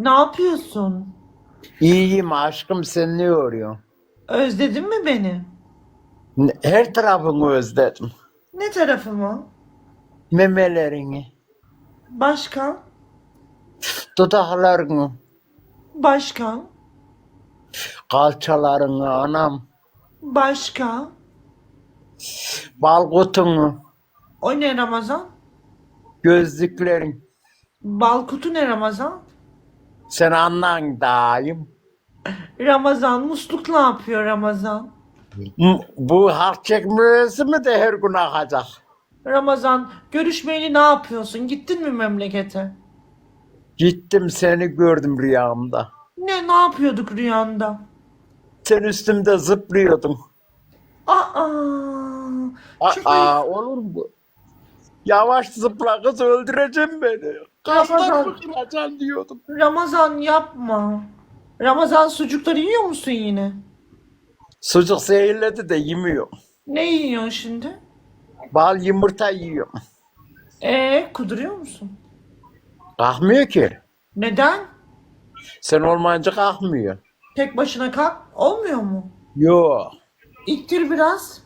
Ne yapıyorsun? İyiyim aşkım sen ne yoruyorsun? Özledin mi beni? Her tarafını özledim. Ne tarafımı? Memelerini, Başka? dudaklarını, Başka? kalçalarını anam, Başka? balkutunu, O ne Ramazan? gözlüklerin. Balkutu ne Ramazan? Sen anlan daim. Ramazan musluk ne yapıyor Ramazan? Bu halk çekmesi mi de her gün akacak? Ramazan görüşmeyeli ne yapıyorsun? Gittin mi memlekete? Gittim seni gördüm rüyamda. Ne ne yapıyorduk rüyanda? Sen üstümde zıplıyordun. Aa! Çok Aa, ayıp. olur mu? Yavaş zıpla kız öldüreceğim beni. Ramazan. kıracaksın diyordum. Ramazan yapma. Ramazan sucukları yiyor musun yine? Sucuk zehirledi de yemiyorum. Ne yiyorsun şimdi? Bal yumurta yiyorum. Ee, kuduruyor musun? Kalkmıyor ki. Neden? Sen olmayınca kalkmıyor. Tek başına kalk. Olmuyor mu? Yok. İttir biraz.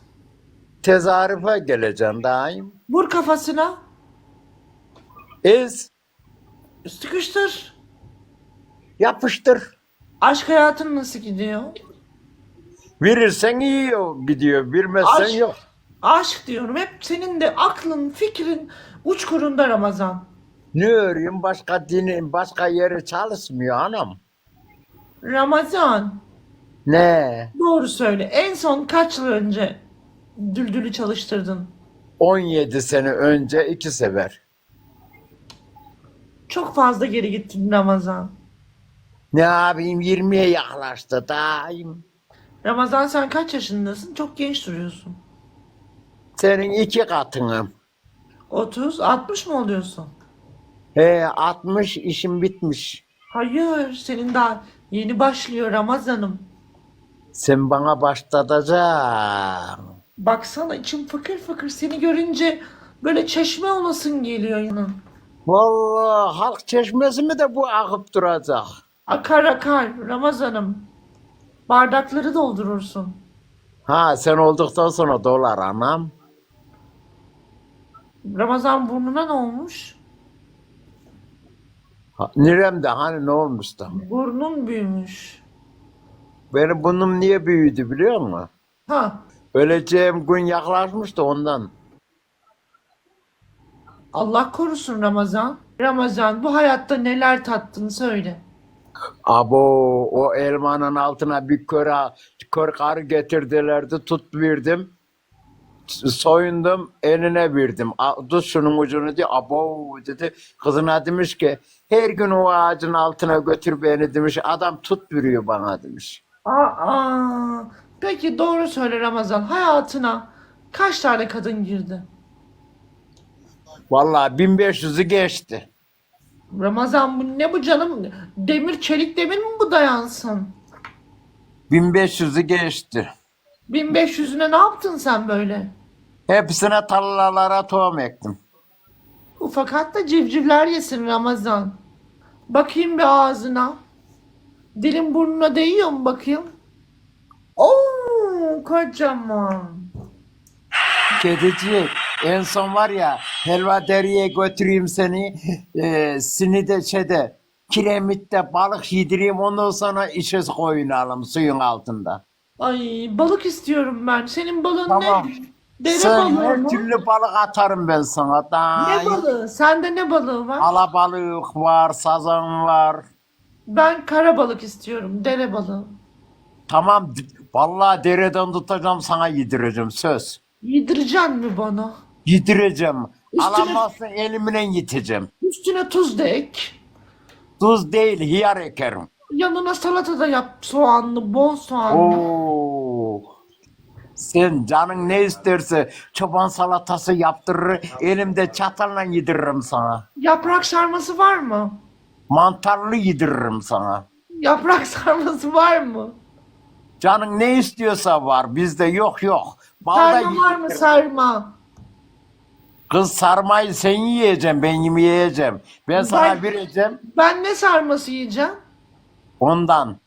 Tezarife geleceksin daim. Vur kafasına. Ez, Sıkıştır. yapıştır. Aşk hayatın nasıl gidiyor? Verirsen yiyor gidiyor. Vermezsen Aşk. yok. Aşk diyorum. Hep senin de aklın, fikrin uçkurunda Ramazan. Ne öreyim başka dinin başka yeri çalışmıyor anam. Ramazan. Ne? Doğru söyle. En son kaç yıl önce düldülü çalıştırdın? 17 sene önce iki sefer. Çok fazla geri gittin Ramazan. Ne yapayım 20'ye yaklaştı daim. Ramazan sen kaç yaşındasın? Çok genç duruyorsun. Senin iki katınım. 30, 60 mı oluyorsun? He 60 işim bitmiş. Hayır, senin daha yeni başlıyor Ramazan'ım. Sen bana başlatacaksın. Baksana içim fıkır fıkır seni görünce böyle çeşme olasın geliyor yanın. Vallahi halk çeşmesi mi de bu akıp duracak? Akar akar Ramazan'ım. Bardakları doldurursun. Ha sen olduktan sonra dolar anam. Ramazan burnuna ne olmuş? Ha, Neremde hani ne olmuştu? Burnun büyümüş. Benim burnum niye büyüdü biliyor musun? Ha, Öleceğim gün yaklaşmıştı ondan. Allah korusun Ramazan. Ramazan bu hayatta neler tattın söyle. Abo o elmanın altına bir kör, kör karı getirdilerdi tut verdim. Soyundum eline verdim. Tut şunun ucunu diye abo dedi. Kızına demiş ki her gün o ağacın altına götür beni demiş. Adam tut veriyor bana demiş. Aa, peki doğru söyle Ramazan. Hayatına kaç tane kadın girdi? Vallahi 1500'ü geçti. Ramazan bu ne bu canım? Demir çelik demir mi bu dayansın? 1500'ü geçti. 1500'üne ne yaptın sen böyle? Hepsine tarlalara tohum ektim. Ufak hatta civcivler yesin Ramazan. Bakayım bir ağzına. Dilin burnuna değiyor mu bakayım? Oo kocaman. Kedicik en son var ya helva deriye götüreyim seni e, sinide şeyde kiremitte balık yedireyim ondan sonra işe koyunalım suyun altında. Ay balık istiyorum ben. Senin balığın Tamam. ne? Dere Sen balığı her mı? türlü balık atarım ben sana. Ne balığı? Sende ne balığı var? Alabalık var, sazan var. Ben kara balık istiyorum. Dere balığı. Tamam d- vallahi dereden tutacağım sana yedireceğim söz. Yedireceksin mi bana? Yedireceğim. Üstüne- Alamazsın elimle yiteceğim. Üstüne tuz da ek. Tuz değil hiyar ekerim. Yanına salata da yap. Soğanlı, bol soğanlı. Oo. Sen canın ne isterse çoban salatası yaptırır, elimde çatalla yediririm sana. Yaprak sarması var mı? Mantarlı yediririm sana. Yaprak sarması var mı? Canın ne istiyorsa var, bizde yok yok. Balda Sarma var mı yediririm. sarma? Kız sarmayı sen yiyeceksin, ben yemeyeceğim. Ben sana Ben- vereceğim Ben ne sarması yiyeceğim? ondan.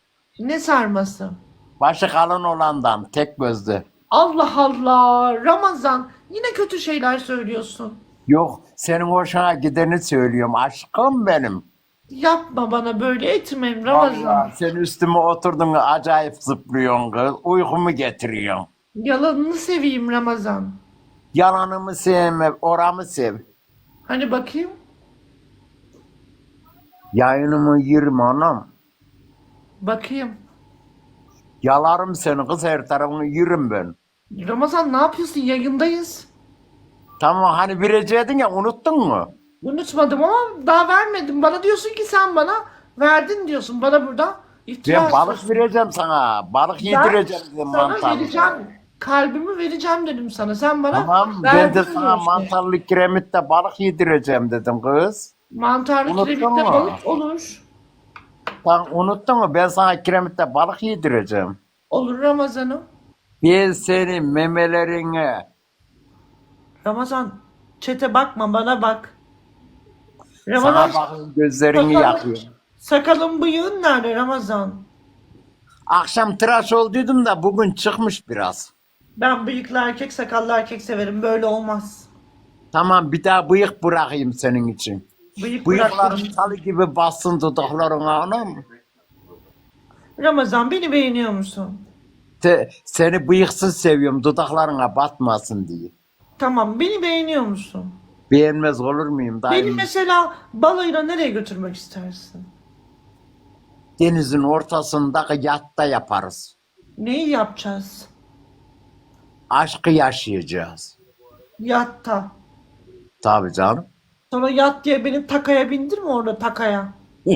Ne sarması? Başı kalın olandan, tek gözlü. Allah Allah. Ramazan yine kötü şeyler söylüyorsun. Yok, senin hoşuna gideni söylüyorum. Aşkım benim. Yapma bana böyle etmem Ramazan. Vallahi sen üstüme oturdun acayip zıplıyorsun kız. Uykumu getiriyorsun. Yalanını seveyim Ramazan. Yalanımı sevme, oramı sev. Hani bakayım. Yayınımı yirmi anam. Bakayım. Yalarım seni kız her tarafını yürüm ben. Ramazan ne yapıyorsun? Yayındayız. Tamam hani vereceydin ya unuttun mu? Unutmadım ama daha vermedim. Bana diyorsun ki sen bana verdin diyorsun. Bana burada iftira Ben balık atıyorsun. vereceğim sana. Balık yedireceğim dedim Sana mantarlı. vereceğim. Kalbimi vereceğim dedim sana. Sen bana Tamam ben verdin de sana diyorsun. mantarlı kiremitte balık yedireceğim dedim kız. Mantarlı Unuttun kiremitte mu? balık olur. Sen unuttun mu? Ben sana kiremitte balık yedireceğim. Olur Ramazan'ım. Ben senin memelerine Ramazan çete bakma bana bak. sana Ramazan bakın gözlerini sakalın- yakıyor. Sakalın bıyığın nerede Ramazan? Akşam tıraş olduydum da bugün çıkmış biraz. Ben bıyıklı erkek sakallı erkek severim. Böyle olmaz. Tamam bir daha bıyık bırakayım senin için. Bıyık Bıyıklarım bıraktım. salı gibi bassın dudaklarına anam. Ramazan beni beğeniyor musun? Te, seni bıyıksız seviyorum dudaklarına batmasın diye. Tamam beni beğeniyor musun? Beğenmez olur muyum Beni daim? mesela balayına nereye götürmek istersin? Denizin ortasındaki yatta yaparız. Neyi yapacağız? Aşkı yaşayacağız. Yatta. Tabii canım. Sonra yat diye beni takaya bindirme orada takaya.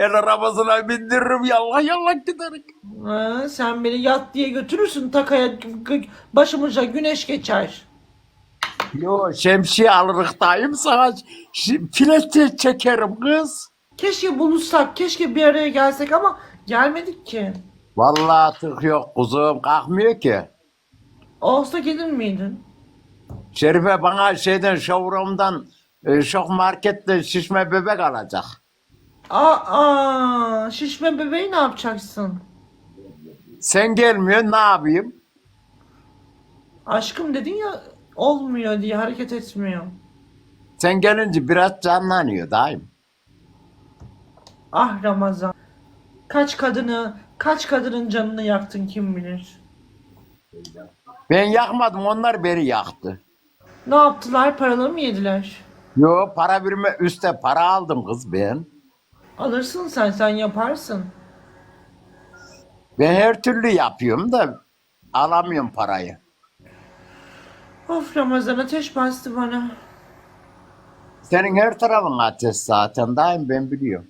El arabasına bindiririm yallah yallah giderim. Ha, sen beni yat diye götürürsün takaya başımıza güneş geçer. Yo şemsiye alırız dayım sana filete çekerim kız. Keşke buluşsak, keşke bir araya gelsek ama gelmedik ki. Vallahi tık yok kuzum kalkmıyor ki. Olsa gelir miydin? Şerife bana şeyden showroom'dan e, şok markette şişme bebek alacak. Aa, şişme bebeği ne yapacaksın? Sen gelmiyorsun ne yapayım? Aşkım dedin ya olmuyor diye hareket etmiyor. Sen gelince biraz canlanıyor daim. Ah Ramazan. Kaç kadını, kaç kadının canını yaktın kim bilir. Ben yakmadım onlar beni yaktı. Ne yaptılar? Paraları mı yediler? Yo para birime üste para aldım kız ben. Alırsın sen, sen yaparsın. Ben her türlü yapıyorum da alamıyorum parayı. Of Ramazan ateş bastı bana. Senin her tarafın ateş zaten daim ben biliyorum.